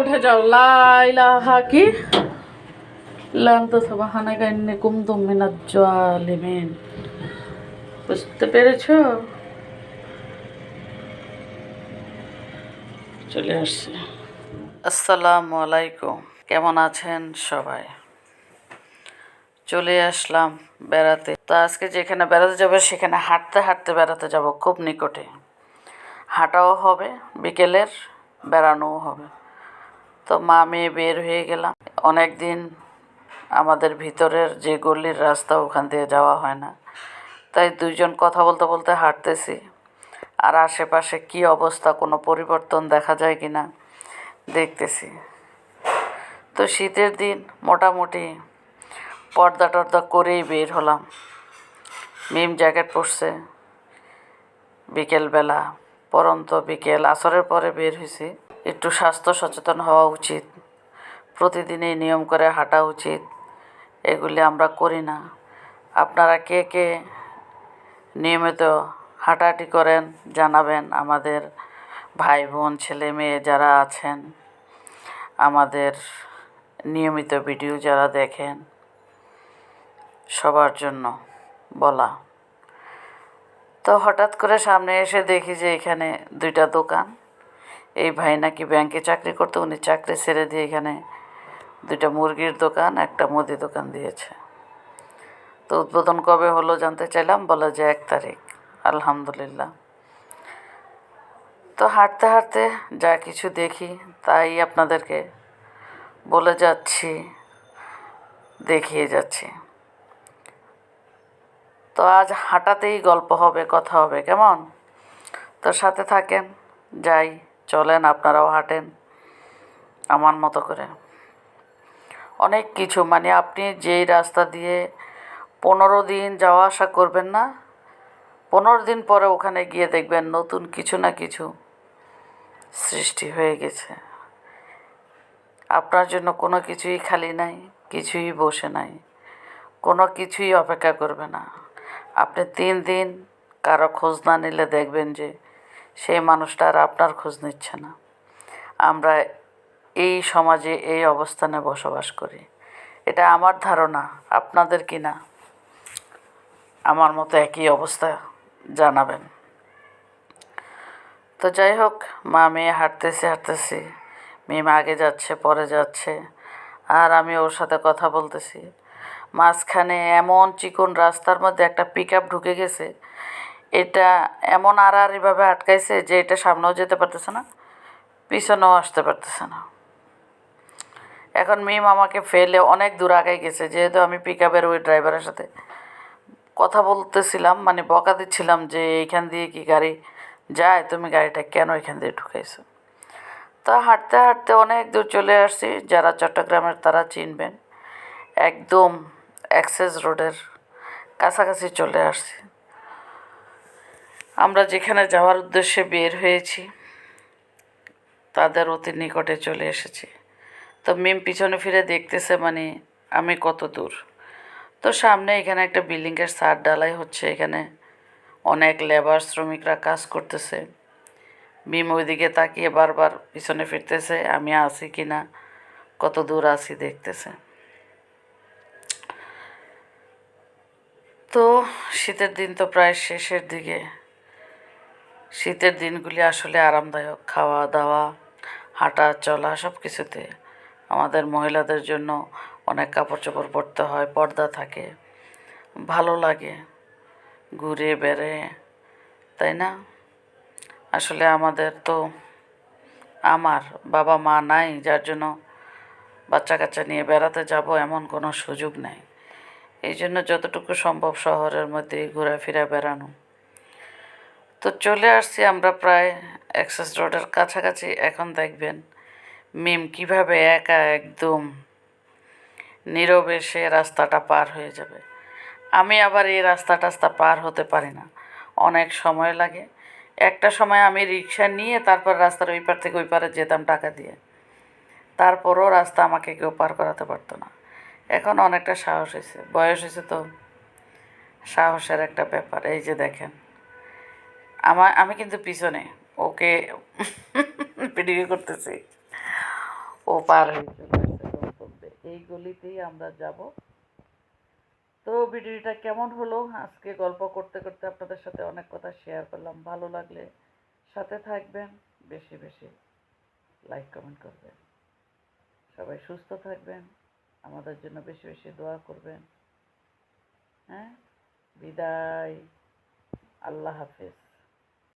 উঠে যাও। লাইলাহা কি? বুঝতে পেরেছ? চলে আসছে। আসসালামু আলাইকুম। কেমন আছেন সবাই? চলে আসলাম বেড়াতে। তো আজকে যেখানে বেড়াতে যাব, সেখানে হাঁটতে হাঁটতে বেড়াতে যাব খুব নিকটে। হাঁটাও হবে, বিকেলের বেড়ানোও হবে। তো মা মেয়ে বের হয়ে গেলাম। অনেক দিন আমাদের ভিতরের যে গলির রাস্তা ওখান দিয়ে যাওয়া হয় না। তাই দুইজন কথা বলতে বলতে হাঁটতেছি। আর আশেপাশে কি অবস্থা, কোনো পরিবর্তন দেখা যায় কি না দেখতেছি। তো শীতের দিন মোটামুটি পর্দা টর্দা করেই বের হলাম। মিম জ্যাকেট পরছে। বিকেলবেলা পরন্ত বিকেল আসরের পরে বের হয়েছি একটু স্বাস্থ্য সচেতন হওয়া উচিত। প্রতিদিনই নিয়ম করে হাঁটা উচিত। এগুলি আমরা করি না। আপনারা কে কে নিয়মিত হাঁটাহাঁটি করেন জানাবেন আমাদের ভাই বোন, ছেলে মেয়ে যারা আছেন। আমাদের নিয়মিত ভিডিও যারা দেখেন, সবার জন্য বলা। তো হঠাৎ করে সামনে এসে দেখি যে এখানে দুইটা দোকান। এই ভাই নাকি ব্যাংকে চাকরি করতো, উনি চাকরি ছেড়ে দিয়ে এখানে দুইটা মুরগির দোকান, একটা মুদি দোকান দিয়েছে। তো উদ্বোধন কবে হলো জানতে চাইলাম, বলে যে এক তারিখ। আলহামদুলিল্লাহ। তো হাঁটতে হাঁটতে যা কিছু দেখি, তাই আপনাদেরকে বলে যাচ্ছি, দেখিয়ে যাচ্ছি। তো আজ হাঁটাতেই গল্প হবে, কথা হবে, কেমন? তো সাথে থাকেন, যাই, চলেন, আপনারাও হাঁটেন, আমার মতো করে। অনেক কিছু মানে আপনি যেই রাস্তা দিয়ে পনেরো দিন যাওয়া আসা করবেন না, পনেরো দিন পরে ওখানে গিয়ে দেখবেন নতুন কিছু না কিছু সৃষ্টি হয়ে গেছে। আপনার জন্য কোনো কিছুই খালি নাই, কিছুই বসে নাই, কোনো কিছুই অপেক্ষা করবে না। আপনি তিন দিন কারও খোঁজ না নিলে দেখবেন যে সেই মানুষটা আর আপনার খোঁজ নিচ্ছে না। আমরা এই সমাজে এই অবস্থানে বসবাস করি। এটা আমার ধারণা, আপনাদের কি না? আমার মতো একই অবস্থা জানাবেন। তো যাই হোক, মা মেয়ে হাঁটতেছি হাঁটতেছি, মেয়ে আগে যাচ্ছে, পরে যাচ্ছে, আর আমি ওর সাথে কথা বলতেছি। মাঝখানে এমন চিকন রাস্তার মধ্যে একটা পিক ঢুকে গেছে। এটা এমন আড়াআড়িভাবে আটকাইছে যে এটা সামনেও যেতে পারতেছে না, পিছনেও আসতে পারতেছে না। এখন মিম আমাকে ফেলে অনেক দূর আগাই গেছে, যেহেতু আমি পিক আপের ওই ড্রাইভারের সাথে কথা বলতেছিলাম মানে বকা দিচ্ছিলাম যে এইখান দিয়ে কি গাড়ি যায়, তুমি গাড়িটা কেন এখান দিয়ে ঢুকাইছো? তা হাঁটতে হাঁটতে অনেক দূর চলে আসছি, যারা চট্টগ্রামের তারা চিনবেন। একদম অ্যাক্সেস রোডের কাছাকাছি চলে আসছি। আমরা যেখানে যাওয়ার উদ্দেশ্যে বের হয়েছি, তাদের অতি নিকটে চলে এসেছি। তো মিম পিছনে ফিরে দেখতেছে মানে আমি কত দূর। তো সামনে এখানে একটা বিল্ডিংয়ের সার ডালাই হচ্ছে, এখানে অনেক লেবার শ্রমিকরা কাজ করতেছে। মিম ওইদিকে তাকিয়ে বারবার পিছনে ফিরতেছে, আমি আছি কি না কত দূর আছি দেখতেছে। তো শীতের দিন তো প্রায় শেষের দিকে। শীতের দিনগুলি আসলে আরামদায়ক খাওয়া দাওয়া হাঁটা, চলা সব কিছুতে আমাদের মহিলাদের জন্য অনেক কাপড় চোপড় পরতে হয়, পর্দা থাকে। ভালো লাগে, ঘুরে বেড়ে, তাই না? আসলে আমাদের তো আমার বাবা মা নাই, যার জন্য বাচ্চা কাচ্চা নিয়ে বেড়াতে যাব এমন কোনো সুযোগ নেই। এই জন্য যতটুকু সম্ভব শহরের মধ্যে ঘোরাফেরা বেড়ানো। তো চলে আসছি আমরা প্রায় অ্যাক্সেস রোডের কাছাকাছি। এখন দেখবেন মিম কীভাবে একা একদম নীরবে সে রাস্তাটা পার হয়ে যাবে। আমি আবার এই রাস্তা টাস্তা পার হতে পারি না। অনেক সময় লাগে। একটা সময় আমি রিক্সা নিয়ে তারপর রাস্তার ওই পার থেকে ওই পারে যেতাম টাকা দিয়ে। তারপরও রাস্তা আমাকে কেউ পার করাতে পারতো না। এখন অনেকটা সাহস হয়েছে। বয়স হয়েছে তো সাহসের একটা ব্যাপার, এই যে দেখেন। আমার, আমি কিন্তু পিছনে, ওকে ভিডিও করতেছি। ও পার হয়ে চলে এই গলিতেই আমরা যাব। তো ভিডিওটা কেমন হলো? আজকে গল্প করতে করতে আপনাদের সাথে অনেক কথা শেয়ার করলাম। ভালো লাগলে সাথে থাকবেন, বেশি বেশি লাইক কমেন্ট করবেন। সবাই সুস্থ থাকবেন। আমাদের জন্য বেশি বেশি দোয়া করবেন। হ্যাঁ? বিদায়। আল্লাহ হাফেজ।